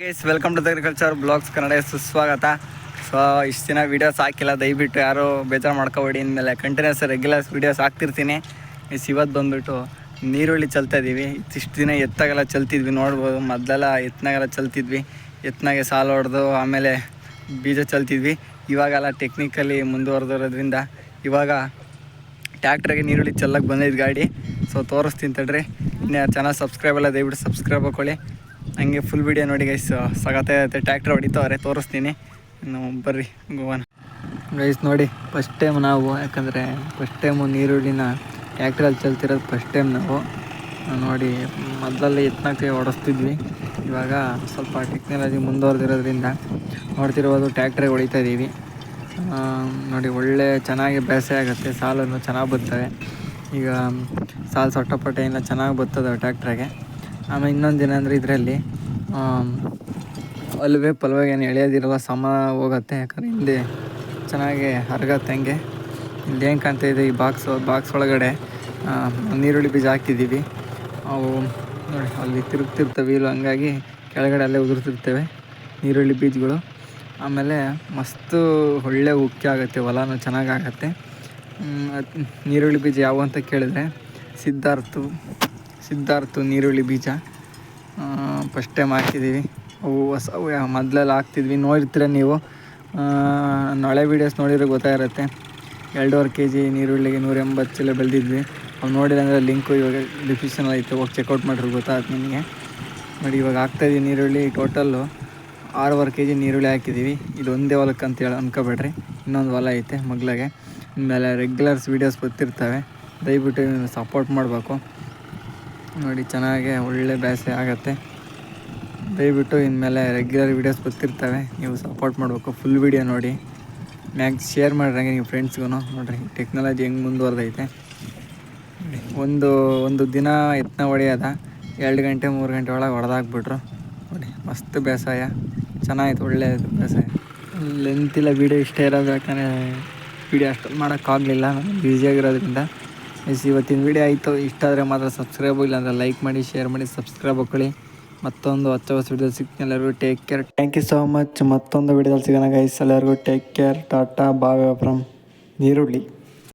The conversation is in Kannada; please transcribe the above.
Guys welcome to agriculture blogs Kannada ಸುಸ್ವಾಗತ. ಸೊ ಇಷ್ಟು ದಿನ ವೀಡಿಯೋಸ್ ಹಾಕಿಲ್ಲ, ದಯವಿಟ್ಟು ಯಾರು ಬೇಜಾರು ಮಾಡ್ಕೋಬೇಡಿ. ಇನ್ಮೇಲೆ ಕಂಟಿನ್ಯೂಸ್ ರೆಗ್ಯುಲರ್ಸ್ ವೀಡಿಯೋಸ್ ಹಾಕ್ತಿರ್ತೀನಿ. ಇಸ್ ಇವತ್ತು ಬಂದುಬಿಟ್ಟು ನೀರುಳ್ಳಿ ಚಲ್ತಾ ಇದ್ದೀವಿ ಇಷ್ಟು ದಿನ ಎತ್ತಾಗೆಲ್ಲ ಚಲ್ತಿದ್ವಿ, ನೋಡ್ಬೋದು. ಮೊದಲೆಲ್ಲ ಎತ್ತನಾಗೆಲ್ಲ ಚಲ್ತಿದ್ವಿ. ಎತ್ತನಾಗೆ ಸಾಲು ಹೊಡೆದು, ಆಮೇಲೆ ಬೀಜ ಚಲ್ತಿದ್ವಿ. ಇವಾಗೆಲ್ಲ ಟೆಕ್ನಿಕಲಿ ಮುಂದುವರೆದಿರೋದ್ರಿಂದ ಇವಾಗ ಟ್ಯಾಕ್ಟ್ರಿಗೆ ನೀರುಳ್ಳಿ ಚೆಲ್ಲಕ್ಕೆ ಬಂದಿದ್ದು ಗಾಡಿ. ಸೊ ತೋರಿಸ್ತೀನಿ ತಡ್ರಿ. ಇನ್ನು ಚೆನ್ನಾಗಿ ಸಬ್ಸ್ಕ್ರೈಬ್ ಎಲ್ಲ ದಯವಿಟ್ಟು ಸಬ್ಸ್ಕ್ರೈಬ್ ಹಾಕೊಳ್ಳಿ. ಹಂಗೆ ಫುಲ್ ವಿಡಿಯೋ ನೋಡಿ ಗೈಸ್ ಸಗತ್ತೆ ಟ್ಯಾಕ್ಟ್ರ್ ಹೊಡಿತಾವ್ರೆ, ತೋರಿಸ್ತೀನಿ. ಇನ್ನು ಬರ್ರಿ, ಗೋವಾನ. ಗೈಸ್ ನೋಡಿ ಫಸ್ಟ್ ಟೈಮ್ ನಾವು, ಯಾಕಂದರೆ ಫಸ್ಟ್ ಟೈಮು ನೀರುಳ್ಳಿನ ಟ್ಯಾಕ್ಟ್ರಲ್ಲಿ ಚಲ್ತಿರೋದು ಫಸ್ಟ್ ಟೈಮ್ ನಾವು. ನೋಡಿ, ಮೊದಲಲ್ಲಿ ಎತ್ತನಕ್ಕೆ ಹೊಡೆಸ್ತಿದ್ವಿ ಇವಾಗ ಸ್ವಲ್ಪ ಟೆಕ್ನಾಲಜಿ ಮುಂದುವರೆದಿರೋದ್ರಿಂದ ನೋಡ್ತಿರ್ಬೋದು ಟ್ಯಾಕ್ಟ್ರಿಗೆ ಹೊಡಿತಾ ಇದ್ದೀವಿ ನೋಡಿ, ಒಳ್ಳೆ ಚೆನ್ನಾಗಿ ಬೇಸೆ ಆಗುತ್ತೆ ಸಾಲನ್ನು ಚೆನ್ನಾಗಿ ಬರ್ತವೆ ಈಗ ಸಾಲು ಸೊಟ್ಟಪಟ್ಟೆ ಎಲ್ಲ ಚೆನ್ನಾಗಿ ಬರ್ತದೆ ಟ್ಯಾಕ್ಟ್ರಾಗೆ ಆಮೇಲೆ ಇನ್ನೊಂದು ಏನಂದರೆ ಇದರಲ್ಲಿ ಅಲ್ವೇ ಪಲ್ವಾಗಿ ಏನು ಎಳೆಯೋದಿರಲ್ಲ ಸಮ ಹೋಗುತ್ತೆ, ಯಾಕಂದರೆ ಹಿಂದೆ ಚೆನ್ನಾಗಿ ಹರಗತ್ತೆ ಹಂಗೆ. ಇಲ್ಲಿ ಹೆಂಗೆ ಕಾಣ್ತಾ ಇದೆ, ಈ ಬಾಕ್ಸ್ ಬಾಕ್ಸ್ ಒಳಗಡೆ ನೀರುಳ್ಳಿ ಬೀಜ ಹಾಕಿದ್ದೀವಿ. ಅವು ನೋಡಿ, ಅಲ್ಲಿ ತಿರುಗ್ತಿರ್ತವೆ, ಇಲ್ಲ ಹಂಗಾಗಿ ಕೆಳಗಡೆ ಅಲ್ಲೇ ಉದುರ್ತಿರ್ತೇವೆ ನೀರುಳ್ಳಿ ಬೀಜಗಳು. ಆಮೇಲೆ ಮಸ್ತು ಒಳ್ಳೆ ಉಕ್ಕಿ ಆಗುತ್ತೆ, ಹೊಲನೂ ಚೆನ್ನಾಗಾಗತ್ತೆ ನೀರುಳ್ಳಿ ಬೀಜ ಯಾವ ಅಂತ ಕೇಳಿದ್ರೆ ಸಿದ್ಧಾರ್ಥು ಸಿದ್ಧಾರ್ಥು ನೀರುಳ್ಳಿ ಬೀಜ. ಫಸ್ಟ್ ಟೈಮ್ ಹಾಕಿದ್ದೀವಿ ಅವು ಹೊಸ ಮೊದಲೆಲ್ಲ ಹಾಕ್ತಿದ್ವಿ. ನೋಡಿರ್ತೀರ ನೀವು. ನಳೆ ವೀಡಿಯೋಸ್ ನೋಡಿದ್ರೆ ಗೊತ್ತಾಗಿರುತ್ತೆ. ಎರಡೂವರೆ ಕೆ ಜಿ ನೀರುಳ್ಳಿಗೆ ನೂರ ಎಂಬತ್ತು ಚೀಲ ಬೆಳೆದಿದ್ವಿ. ಅವು ನೋಡಿರಂದ್ರೆ ಅಂದರೆ ಲಿಂಕು ಇವಾಗ ಡಿಸ್ಕ್ರಿಪ್ಷನ್ ಐತೆ. ಹೋಗಿ ಚೆಕ್ಔಟ್ ಮಾಡಿರಿ ಗೊತ್ತಾಗುತ್ತೆ ನಿಮಗೆ. ನೋಡಿ, ಇವಾಗ ಹಾಕ್ತಾಯಿದ್ದೀವಿ ನೀರುಳ್ಳಿ ಟೋಟಲ್ಲು ಆರೂವರೆ ಕೆ ಜಿ ನೀರುಳ್ಳಿ ಹಾಕಿದ್ದೀವಿ ಇದು ಒಂದೇ ಹೊಲಕ್ಕೆ ಅಂತ ಹೇಳಿ ಅನ್ಕೋಬೇಡ್ರಿ. ಇನ್ನೊಂದು ಹೊಲ ಐತೆ ಮಗ್ಲಾಗೆ. ಆಮೇಲೆ ರೆಗ್ಯುಲರ್ಸ್ ವೀಡಿಯೋಸ್ ಬರ್ತಿರ್ತವೆ ದಯವಿಟ್ಟು ಸಪೋರ್ಟ್ ಮಾಡಬೇಕು. ನೋಡಿ, ಚೆನ್ನಾಗೆ ಒಳ್ಳೆ ಬೇಸೆ ಆಗುತ್ತೆ. ದಯವಿಟ್ಟು ಇನ್ಮೇಲೆ ರೆಗ್ಯುಲರ್ ವೀಡಿಯೋಸ್ ಬರ್ತಿರ್ತವೆ. ನೀವು ಸಪೋರ್ಟ್ ಮಾಡಬೇಕು. ಫುಲ್ ವೀಡಿಯೋ ನೋಡಿ. ಮ್ಯಾಕ್ ಶೇರ್ ಮಾಡ್ರಂಗೆ ನೀವು ಫ್ರೆಂಡ್ಸ್ಗೂ ನೋಡಿರಿ ಟೆಕ್ನಾಲಜಿ ಹೆಂಗೆ ಮುಂದುವರೆದೈತೆ. ಒಂದು ಒಂದು ದಿನ ಎತ್ತನ ಹೊಡೆಯೋದ. ಎರಡು ಗಂಟೆ, ಮೂರು ಗಂಟೆ ಒಳಗೆ ಹೊಡೆದಾಕ್ಬಿಟ್ರು ನೋಡಿ, ಮಸ್ತ್ ಬೇಸಾಯ. ಚೆನ್ನಾಗಿತ್ತು ಒಳ್ಳೆ ಬೇಸಾಯ. ಲೆಂತಿಲ್ಲ ವೀಡಿಯೋ ಇಷ್ಟ ಇರೋದು ಯಾಕಂದರೆ ವೀಡಿಯೋ ಅಷ್ಟೊಂದು ಮಾಡೋಕ್ಕಾಗಲಿಲ್ಲ. ಬ್ಯುಸಿಯಾಗಿರೋದ್ರಿಂದ ಎಸ್ ಇವತ್ತಿನ ವೀಡಿಯೋ ಆಯಿತು. ಇಷ್ಟ ಆದರೆ ಮಾತ್ರ ಸಬ್ಸ್ಕ್ರೈಬ್ ಇಲ್ಲ ಅಂದರೆ ಲೈಕ್ ಮಾಡಿ ಶೇರ್ ಮಾಡಿ ಸಬ್ಸ್ಕ್ರೈಬ್ ಹಾಕೊಳ್ಳಿ. ಮತ್ತೊಂದು ಹೊಸ ಹೊಸ ವೀಡಿಯೋ ಸಿಗ್ತೀನಿ ಎಲ್ಲರಿಗೂ. Take care thank you so much ಮತ್ತೊಂದು ವೀಡಿಯೋದಲ್ಲಿ ಸಿಗೋಣ ಗೈಸ್ ಎಲ್ಲರಿಗೂ take care tata bye from ನೀರುಳ್ಳಿ.